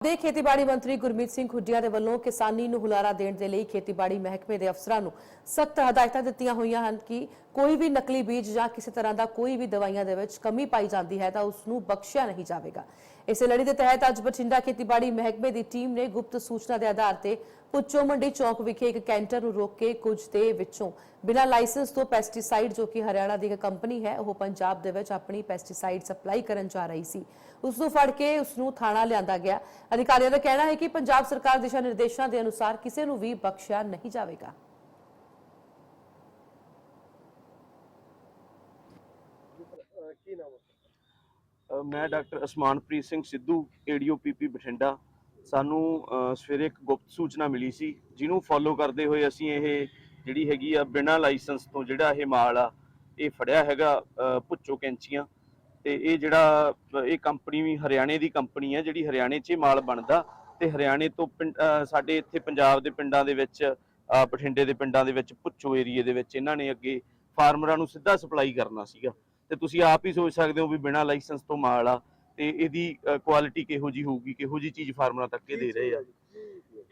ਦੇ ਖੇਤੀਬਾੜੀ ਮੰਤਰੀ ਗੁਰਮੀਤ ਸਿੰਘ ਖੁੱਡੀਆਂ ਦੇ ਵੱਲੋਂ ਕਿਸਾਨੀ ਨੂੰ ਹੁਲਾਰਾ ਦੇਣ ਦੇ ਲਈ ਖੇਤੀਬਾੜੀ ਮਹਿਕਮੇ ਦੇ ਅਫਸਰਾਂ ਨੂੰ ਸਖਤ ਹਦਾਇਤਾਂ ਦਿੱਤੀਆਂ ਹੋਈਆਂ ਹਨ ਕਿ ਕੋਈ ਵੀ ਨਕਲੀ ਬੀਜ ਜਾਂ ਕਿਸੇ ਤਰ੍ਹਾਂ ਦਾ ਕੋਈ ਵੀ ਦਵਾਈਆਂ ਦੇ ਵਿੱਚ ਕਮੀ ਪਾਈ ਜਾਂਦੀ ਹੈ ਤਾਂ ਉਸ ਨੂੰ ਬਖਸ਼ਿਆ ਨਹੀਂ ਜਾਵੇਗਾ। ਇਸੇ ਲੜੀ ਦੇ ਤਹਿਤ ਅੱਜ ਬਠਿੰਡਾ ਖੇਤੀਬਾੜੀ ਮਹਿਕਮੇ ਦੀ ਟੀਮ ਨੇ ਗੁਪਤ ਸੂਚਨਾ ਦੇ ਆਧਾਰ ਤੇ ਪੁੱਚੋ ਮੰਡੀ ਚੌਕ ਵਿਖੇ ਇੱਕ ਕੈਂਟਰ ਨੂੰ ਰੋਕ ਕੇ ਕੁਝ ਦੇ ਵਿੱਚੋਂ ਬਿਨਾਂ ਲਾਇਸੈਂਸ ਤੋਂ ਪੈਸਟੀਸਾਈਡ ਜੋ ਕਿ ਹਰਿਆਣਾ ਦੀ ਇੱਕ ਕੰਪਨੀ ਹੈ ਉਹ ਪੰਜਾਬ ਦੇ ਵਿੱਚ ਆਪਣੀ ਪੈਸਟੀਸਾਈਡ ਸਪਲਾਈ ਕਰਨ ਜਾ ਰਹੀ ਸੀ। ਉਸ ਨੂੰ ਫੜ ਕੇ ਉਸ ਨੂੰ ਥਾਣਾ ਲਿਆਂਦਾ ਗਿਆ। ਅਧਿਕਾਰੀਆਂ ਦਾ ਕਹਿਣਾ ਹੈ ਕਿ ਪੰਜਾਬ ਸਰਕਾਰ ਦਿਸ਼ਾ ਨਿਰਦੇਸ਼ਾਂ ਦੇ ਅਨੁਸਾਰ ਕਿਸੇ ਨੂੰ ਵੀ ਬਖਸ਼ਿਆ ਨਹੀਂ ਜਾਵੇਗਾ। ਕੀ ਨਾਮ ਹੈ? ਅ, ਮੈਂ ਡਾਕਟਰ ਅਸਮਾਨਪ੍ਰੀਤ ਸਿੰਘ ਸਿੱਧੂ ਏਡੀਓਪੀਪੀ ਬਠਿੰਡਾ। ਸਾਨੂੰ ਸਵੇਰੇ ਇੱਕ ਗੁਪਤ ਸੂਚਨਾ ਮਿਲੀ ਸੀ ਜਿਹਨੂੰ ਫੋਲੋ ਕਰਦੇ ਹੋਏ ਅਸੀਂ ਇਹ ਜਿਹੜੀ ਹੈਗੀ ਆ ਬਿਨਾਂ ਲਾਇਸੈਂਸ ਤੋਂ ਜਿਹੜਾ ਇਹ ਮਾਲ ਆ, ਇਹ ਫੜਿਆ ਹੈਗਾ ਭੁੱਚੋ ਕੈਂਚੀਆਂ। ਤੇ ਇਹ ਜਿਹੜਾ, ਇਹ ਕੰਪਨੀ ਵੀ ਹਰਿਆਣੇ ਦੀ ਕੰਪਨੀ ਹੈ ਜਿਹੜੀ ਹਰਿਆਣੇ 'ਚ ਮਾਲ ਬਣਦਾ। ਤੇ ਹਰਿਆਣੇ ਤੋਂ ਸਾਡੇ ਇੱਥੇ ਪੰਜਾਬ ਦੇ ਪਿੰਡਾਂ ਦੇ ਵਿੱਚ ਬਠਿੰਡੇ ਦੇ ਪਿੰਡਾਂ ਦੇ ਵਿੱਚ ਭੁੱਚੋ ਏਰੀਏ ਦੇ ਵਿੱਚ ਇਹਨਾਂ ਨੇ ਅੱਗੇ ਫਾਰਮਰਾਂ ਨੂੰ ਸਿੱਧਾ ਸਪਲਾਈ ਕਰਨਾ ਸੀਗਾ। ਤੇ ਤੁਸੀਂ ਆਪ ਹੀ ਸੋਚ ਸਕਦੇ ਹੋ ਵੀ ਬਿਨਾਂ ਲਾਇਸੈਂਸ ਤੋਂ ਮਾਲ ਆ, ਤੇ ਇਹਦੀ ਕੁਆਲਿਟੀ ਕਿਹੋ ਜੀ ਹੋਊਗੀ, ਕਿਹੋ ਜੀ ਚੀਜ਼ ਫਾਰਮਰਾਂ ਤੱਕ ਇਹ ਦੇ ਰਹੇ ਆ।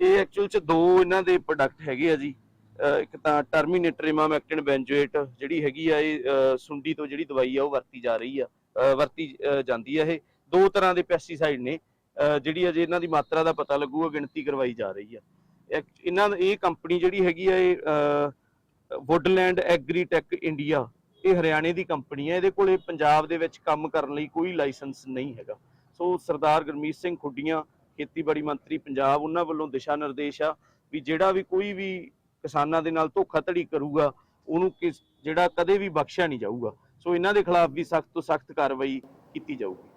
ਇਹ ਐਕਚੁਅਲ ਚ ਦੋ ਇਹਨਾਂ ਦੇ ਪ੍ਰੋਡਕਟ ਹੈਗੇ ਆ ਜੀ। ਇੱਕ ਤਾਂ ਟਰਮੀਨੇਟਰ ਇਮਾਮੈਕਟਿਨ ਬੈਂਜੋਏਟ ਜਿਹੜੀ ਹੈਗੀ ਆ ਇਹ ਸੁੰਡੀ ਤੋਂ ਜਿਹੜੀ ਦਵਾਈ ਆ ਉਹ ਵਰਤੀ ਜਾ ਰਹੀ ਆ ਵਰਤੀ ਜਾਂਦੀ ਆ ਇਹ। ਦੋ ਤਰ੍ਹਾਂ ਦੇ ਪੈਸਟੀਸਾਈਡ ਨੇ ਜਿਹੜੀ ਅਜੇ ਇਹਨਾਂ ਦੀ ਮਾਤਰਾ ਦਾ ਪਤਾ ਲੱਗੂਗਾ ਗਿਣਤੀ ਕਰਵਾਈ ਜਾ ਰਹੀ ਆ। ਇਹਨਾਂ ਇਹ ਕੰਪਨੀ ਜਿਹੜੀ ਹੈਗੀ ਆ ਇਹ ਵੁੱਡਲੈਂਡ ਐਗਰੀਟੈਕ ਇੰਡੀਆ ਇਹ ਹਰਿਆਣੇ ਦੀ ਕੰਪਨੀ ਹੈ ਇਹਦੇ ਕੋਲੇ ਪੰਜਾਬ ਦੇ ਵਿੱਚ ਕੰਮ ਕਰਨ ਲਈ ਕੋਈ ਲਾਇਸੈਂਸ ਨਹੀਂ ਹੈਗਾ। ਸੋ ਸਰਦਾਰ ਗੁਰਮੀਤ ਸਿੰਘ ਖੁੱਡੀਆਂ, ਖੇਤੀਬਾੜੀ ਮੰਤਰੀ ਪੰਜਾਬ, ਉਹਨਾਂ ਵੱਲੋਂ ਦਿਸ਼ਾ ਨਿਰਦੇਸ਼ ਆ ਵੀ ਜਿਹੜਾ ਵੀ ਕੋਈ ਵੀ ਕਿਸਾਨਾਂ ਦੇ ਨਾਲ ਧੋਖਾਧੜੀ ਕਰੂਗਾ, ਉਹਨੂੰ ਜਿਹੜਾ ਕਦੇ ਵੀ ਬਖਸ਼ਿਆ ਨਹੀਂ ਜਾਊਗਾ। ਸੋ ਇਹਨਾਂ ਦੇ ਖਿਲਾਫ ਵੀ ਸਖਤ ਤੋਂ ਸਖਤ ਕਾਰਵਾਈ ਕੀਤੀ ਜਾਊਗੀ।